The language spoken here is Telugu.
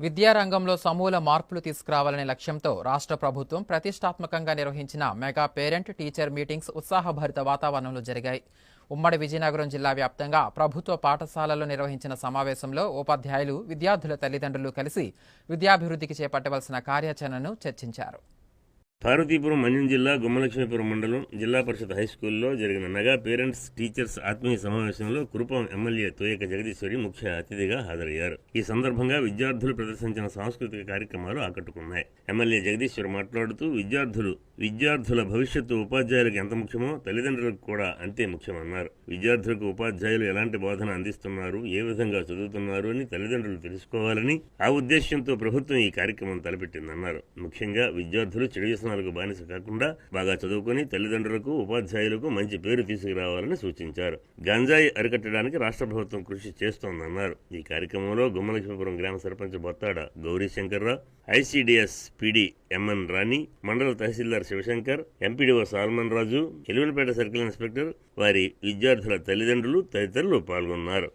విద్యారంగంలో సమూల మార్పులు తీసుకురావాలనే లక్ష్యంతో రాష్ట్ర ప్రభుత్వం ప్రతిష్టాత్మకంగా నిర్వహించిన మెగా పేరెంట్ టీచర్ మీటింగ్స్ ఉత్సాహభరిత వాతావరణంలో జరిగాయి. ఉమ్మడి విజయనగరం జిల్లా వ్యాప్తంగా ప్రభుత్వ పాఠశాలలో నిర్వహించిన సమావేశంలో ఉపాధ్యాయులు విద్యార్థుల తల్లిదండ్రులు కలిసి విద్యాభివృద్ధికి చేపట్టవలసిన కార్యాచరణను చర్చించారు. పార్వతీపురం మన్యం జిల్లా గుమ్మలక్ష్మీపురం మండలం జిల్లా పరిషత్ హై స్కూల్లో జరిగిన నగా పేరెంట్స్ టీచర్స్ ఆత్మీయ సమావేశంలో కురుపాం ఎమ్మెల్యే తోయక జగదీశ్వరి ముఖ్య అతిథిగా హాజరయ్యారు. ఈ సందర్భంగా విద్యార్థులు ప్రదర్శించిన సాంస్కృతిక కార్యక్రమాలు ఆకట్టుకున్నాయి. ఎమ్మెల్యే జగదీశ్వరి మాట్లాడుతూ విద్యార్థులు విద్యార్థుల భవిష్యత్తు ఉపాధ్యాయులకు ఎంత ముఖ్యమో తల్లిదండ్రులకు కూడా అంతే ముఖ్యమన్నారు. విద్యార్థులకు ఉపాధ్యాయులు ఎలాంటి బోధన అందిస్తున్నారు ఏ విధంగా చదువుతున్నారు అని తల్లిదండ్రులు తెలుసుకోవాలని ఆ ఉద్దేశ్యంతో ప్రభుత్వం ఈ కార్యక్రమం తలపెట్టిందన్నారు. ముఖ్యంగా విద్యార్థులు చెడు వ్యసనాలకు బానిస కాకుండా బాగా చదువుకుని తల్లిదండ్రులకు ఉపాధ్యాయులకు మంచి పేరు తీసుకురావాలని సూచించారు. గంజాయి అరికట్టడానికి రాష్ట్ర ప్రభుత్వం కృషి చేస్తోందన్నారు. ఈ కార్యక్రమంలో గుమ్మలక్ష్మీపురం గ్రామ sarpanch Bottada Gowri Shankarrao ICDS PD M N Rani మండల tahsildar Sivashankar MPDO Solomon Raju Elwinpeta circle inspector వారి విద్యార్థుల తల్లిదండ్రులు తదితరులు పాల్గొన్నారు.